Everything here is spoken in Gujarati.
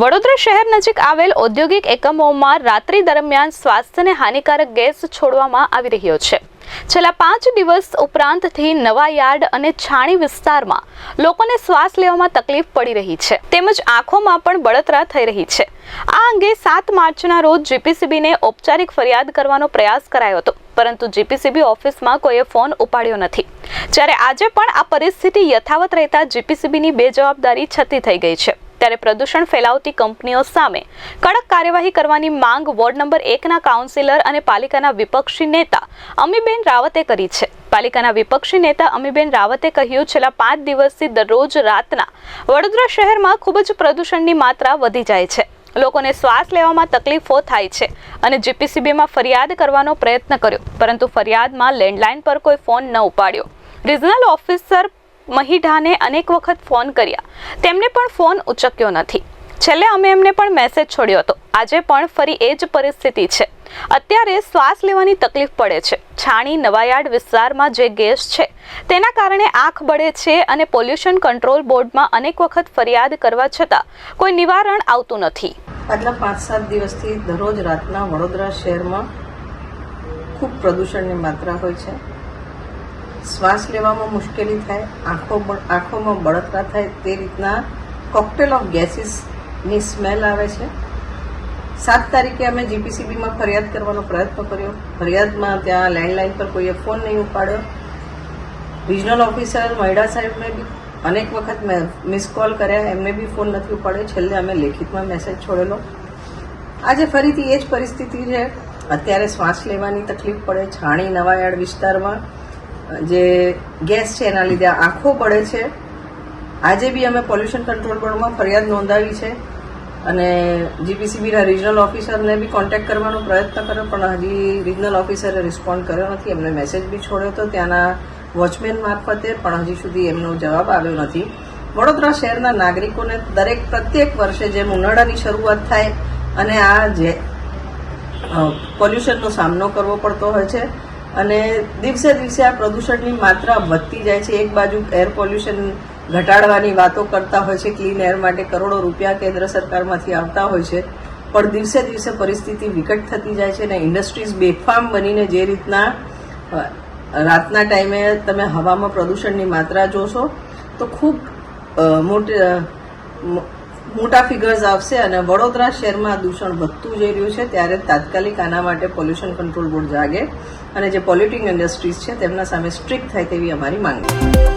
વડોદરા શહેર નજીક આવેલ ઔદ્યોગિક એકમોમાં રાત્રિ દરમિયાન સ્વાસ્થ્યને હાનિકારક ગેસ છોડવામાં આવી રહ્યો છે. છેલ્લા પાંચ દિવસ ઉપરાંતથી નવા યાર્ડ અને છાણી વિસ્તારમાં લોકોને શ્વાસ લેવામાં તકલીફ પડી રહી છે. તેમજ આંખોમાં પણ બળતરા થઈ રહી છે. આ અંગે સાત માર્ચના રોજ જીપીસીબીને ઔપચારિક ફરિયાદ કરવાનો પ્રયાસ કરાયો હતો, પરંતુ જીપીસીબી ઓફિસમાં કોઈએ ફોન ઉપાડ્યો નથી. જ્યારે આજે પણ આ પરિસ્થિતિ યથાવત રહેતા જીપીસીબીની બેજવાબદારી છતી થઈ ગઈ છે. ત્યારે પ્રદૂષણ ફેલાવતી કંપનીઓ સામે કડક કાર્યવાહી કરવાની માંગ વોર્ડ નંબર એકના કાઉન્સિલર અને પાલિકાના વિપક્ષી નેતા અમીબેન રાવતે કરી છે. પાલિકાના વિપક્ષી નેતા અમીબેન રાવતે કહ્યું, છેલ્લા પાંચ દિવસથી દરરોજ રાતના વડોદરા શહેરમાં ખૂબ જ પ્રદૂષણની માત્રા વધી જાય છે. લોકોને શ્વાસ લેવામાં તકલીફો થાય છે અને જીપીસીબીમાં ફરિયાદ કરવાનો પ્રયત્ન કર્યો, પરંતુ ફરિયાદમાં લેન્ડલાઇન પર કોઈ ફોન ન ઉપાડ્યો. રિજનલ ઓફિસર મહિઢાને અનેક વખત ફોન કર્યા. તેમને પણ ફોન ઉચક્યો નથી. છેલ્લે અમે એમને પણ મેસેજ છોડ્યો હતો. આજે પણ ફરી એ જ પરિસ્થિતિ છે. અત્યારે શ્વાસ લેવાની તકલીફ પડે છે. છાણી નવાયાર્ડ વિસ્તારમાં જે ગેસ છે, તેના કારણે આંખ બળે છે અને પોલ્યુશન કંટ્રોલ બોર્ડમાં અનેક વખત ફરિયાદ કરવા છતાં કોઈ નિવારણ આવતું નથી. આટલા પાંચ સાત દિવસથી દરરોજ રાતના વડોદરા શહેરમાં ખૂબ પ્રદૂષણની માત્રા હોય છે. શ્વાસ લેવામાં મુશ્કેલી થાય, આંખો આંખોમાં બળતરા થાય તે રીતના કોકટેલ ઓફ ગેસીસની સ્મેલ આવે છે. સાત તારીખે અમે જીપીસીબીમાં ફરિયાદ કરવાનો પ્રયત્ન કર્યો. ફરિયાદમાં ત્યાં લેન્ડલાઇન પર કોઈએ ફોન નહીં ઉપાડ્યો. રિજનલ ઓફિસર મહિડા સાહેબને બી અનેક વખત મિસ કોલ કર્યા. એમને બી ફોન નથી ઉપાડ્યો. છેલ્લે અમે લેખિતમાં મેસેજ છોડેલો. આજે ફરીથી એ જ પરિસ્થિતિ છે. અત્યારે શ્વાસ લેવાની તકલીફ પડે. છાણી નવાયાળ વિસ્તારમાં જે ગેસ છે એના લીધે આંખો પડે છે. આજે બી અમે પોલ્યુશન કંટ્રોલ બોર્ડમાં ફરિયાદ નોંધાવી છે અને જીપીસીબીના રિજનલ ઓફિસરને બી કોન્ટેક્ટ કરવાનો પ્રયત્ન કર્યો, પણ હજી રિજનલ ઓફિસરે રિસ્પોન્ડ કર્યો નથી. એમને મેસેજ બી છોડ્યો હતો ત્યાંના વોચમેન મારફતે, પણ હજી સુધી એમનો જવાબ આવ્યો નથી. વડોદરા શહેરના નાગરિકોને દરેક પ્રત્યેક વર્ષે જેમ ઉનાળાની શરૂઆત થાય અને આ જે પોલ્યુશનનો સામનો કરવો પડતો હોય છે અને દિવસે દિવસે આ પ્રદૂષણની માત્રા વધતી જાય છે. એક બાજુ એર પોલ્યુશન ઘટાડવાની વાતો કરતા હોય છે, ક્લીન એર માટે કરોડો રૂપિયા કેન્દ્ર સરકારમાંથી આવતા હોય છે, પણ દિવસે દિવસે પરિસ્થિતિ વિકટ થતી જાય છે અને ઇન્ડસ્ટ્રીઝ બેફામ બનીને જે રીતના રાતના ટાઈમે તમે હવામાં પ્રદૂષણની માત્રા જોશો, તો ખૂબ મોટી મોટા ફિગર્સ આવશે અને વડોદરા શહેરમાં દૂષણ વધતું જઈ રહ્યું છે, ત્યારે તાત્કાલિક આના માટે પોલ્યુશન કંટ્રોલ બોર્ડ જાગે અને જે પોલ્યુટિંગ ઇન્ડસ્ટ્રીઝ છે, તેમના સામે સ્ટ્રિક્ટ થાય તેવી અમારી માંગણી